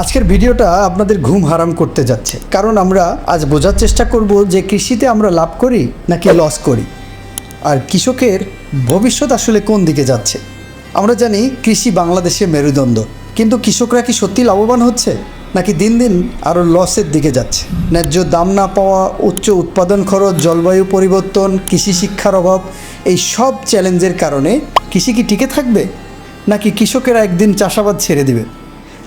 আজকের ভিডিওটা আপনাদের ঘুম হারাম করতে যাচ্ছে। কারণ আমরা আজ বোঝার চেষ্টা করব যে কৃষিতে আমরা লাভ করি নাকি লস করি। আর কৃষকের ভবিষ্যৎ আসলে কোন দিকে যাচ্ছে? আমরা জানি কৃষি বাংলাদেশে মেরুদণ্ড। কিন্তু কৃষকরা কি সত্যি লাভবান হচ্ছে? নাকি দিন দিন আরও লসের দিকে যাচ্ছে? ন্যায্য দাম না পাওয়া, উচ্চ উৎপাদন খরচ, জলবায়ু পরিবর্তন, কৃষি শিক্ষার অভাব, এই সব চ্যালেঞ্জের কারণে কৃষি কি টিকে থাকবে? নাকি কৃষকেরা একদিন চাষাবাদ ছেড়ে দিবে?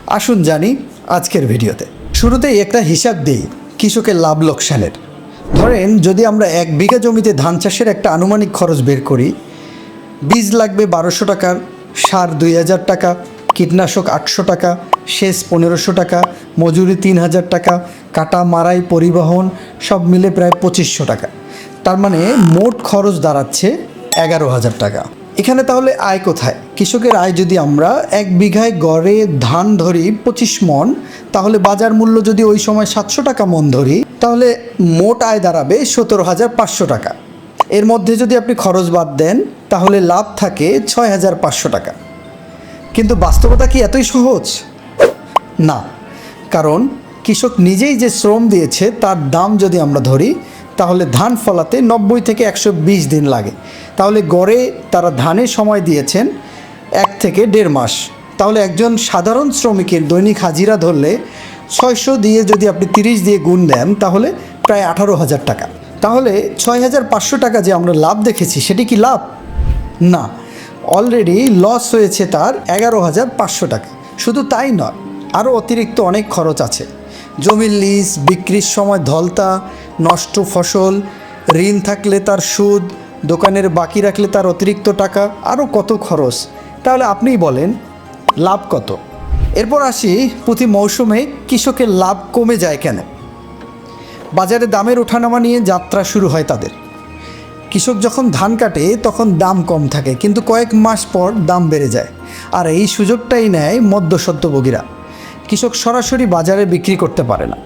আসুন জানি আজকের ভিডিওতে। শুরুতেই একটা হিসাব দিই, কৃষকের লাভ লোকসানের। ধরেন যদি আমরা এক বিঘা জমিতে ধান চাষের একটা আনুমানিক খরচ বের করি, বীজ লাগবে বারোশো টাকার, সার দুই হাজার টাকা, কীটনাশক আটশো টাকা, সেচ পনেরোশো টাকা, মজুরি তিন হাজার টাকা, কাটা, মারাই, পরিবহন সব মিলে প্রায় পঁচিশশো টাকা। তার মানে মোট খরচ দাঁড়াচ্ছে এগারো হাজার টাকা। এখানে তাহলে আয় কোথায়? কৃষকের আয় যদি আমরা এক বিঘায় গড়ে ধান ধরি পঁচিশ মন, তাহলে বাজার মূল্য যদি ওই সময় সাতশো টাকা মন ধরি, তাহলে মোট আয় দাঁড়াবে সতেরো হাজার পাঁচশো টাকা। এর মধ্যে যদি আপনি খরচ বাদ দেন, তাহলে লাভ থাকে ছয় হাজার পাঁচশো টাকা। কিন্তু বাস্তবতা কি এতই সহজ? না। কারণ কৃষক নিজেই যে শ্রম দিয়েছে, তার দাম যদি আমরা ধরি তাহলে ধান ফলাতে নব্বই থেকে একশো বিশ দিন লাগে। তাহলে গড়ে তারা ধানের সময় দিয়েছেন এক থেকে দেড় মাস। তাহলে একজন সাধারণ শ্রমিকের দৈনিক হাজিরা ধরলে ছয়শো দিয়ে যদি আপনি তিরিশ দিয়ে গুণ দেন, তাহলে প্রায় আঠারো হাজার টাকা। তাহলে ছয় হাজার পাঁচশো টাকা যে আমরা লাভ দেখেছি, সেটি কি লাভ? না। অলরেডি লস হয়েছে তার এগারো হাজার পাঁচশো টাকা। শুধু তাই নয়, আরও অতিরিক্ত অনেক খরচ আছে। জমির লিজ, বিক্রির সময় ধলতা, নষ্ট ফসল, ঋণ থাকলে তার সুদ, দোকানের বাকি রাখলে তার অতিরিক্ত টাকা আরও কত খরচ? তাহলে আপনিই বলেন, লাভ কত? এরপর আসি প্রতি মৌসুমে কৃষকের লাভ কমে যায় কেন? বাজারে দামের ওঠানামা নিয়ে যাত্রা শুরু হয় তাদের। কৃষক যখন ধান কাটে, তখন দাম কম থাকে, কিন্তু কয়েক মাস পর দাম বেড়ে যায়। আর এই সুযোগটাই নেয় মধ্যসত্ত্বভোগীরা কৃষক সরাসরি বাজারে বিক্রি করতে পারে না।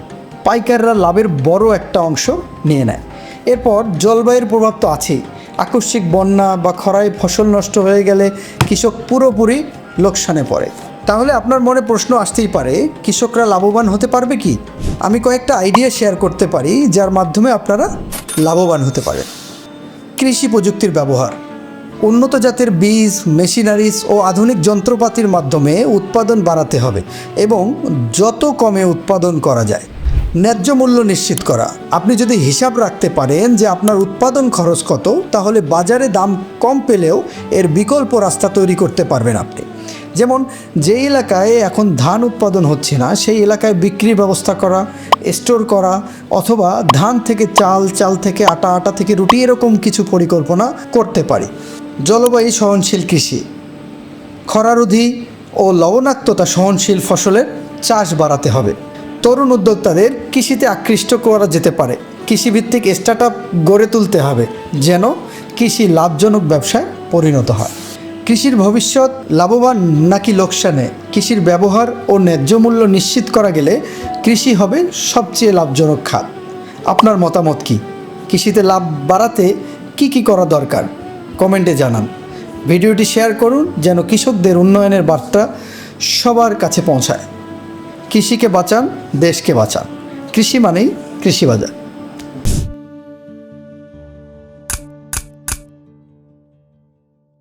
পাইকাররা লাভের বড় একটা অংশ নিয়ে নেয়। এরপর জলবায়ুর প্রভাব তো আছেই। আকস্মিক বন্যা বা খরায় ফসল নষ্ট হয়ে গেলে কৃষক পুরোপুরি লোকসানে পড়ে। তাহলে আপনার মনে প্রশ্ন আসতেই পারে, কৃষকরা লাভবান হতে পারবে কি? আমি কয়েকটা আইডিয়া শেয়ার করতে পারি, যার মাধ্যমে আপনারা লাভবান হতে পারেন। কৃষি প্রযুক্তির ব্যবহার। উন্নত জাতের বীজ, মেশিনারিজ ও আধুনিক যন্ত্রপাতির মাধ্যমে উৎপাদন বাড়াতে হবে এবং যত কমে উৎপাদন করা যায়, ন্যায্য মূল্য নিশ্চিত করা। আপনি যদি হিসাব রাখতে পারেন যে আপনার উৎপাদন খরচ কত, তাহলে বাজারে দাম কম পেলেও এর বিকল্প রাস্তা তৈরি করতে পারবেন আপনি। যেমন, যে এলাকায় এখন ধান উৎপাদন হচ্ছে না, সেই এলাকায় বিক্রির ব্যবস্থা করা, স্টোর করা অথবা ধান থেকে চাল চাল থেকে আটা আটা থেকে রুটি এরকম কিছু পরিকল্পনা করতে পারি। জলবায়ু সহনশীল কৃষি। খরারোধী ও লবণাক্ততা সহনশীল ফসলের চাষ বাড়াতে হবে। তরুণ উদ্যোক্তাদের কৃষিতে আকৃষ্ট করা যেতে পারে। কৃষিভিত্তিক স্টার্ট গড়ে তুলতে হবে, যেন কৃষি লাভজনক ব্যবসায় পরিণত হয়। কৃষির ভবিষ্যৎ লাভবান নাকি লোকসানে? কৃষির ব্যবহার ও ন্যায্য মূল্য নিশ্চিত করা গেলে কৃষি হবে সবচেয়ে লাভজনক খাত। আপনার মতামত কি? কৃষিতে লাভ বাড়াতে কি কি করা দরকার? কমেন্টে জানান। ভিডিওটি শেয়ার করুন যেন কৃষকদের উন্নয়নের বার্তা সবার কাছে পৌঁছায়। কৃষিকে বাঁচান, দেশকে বাঁচান। কৃষি মানেই কৃষি বাজার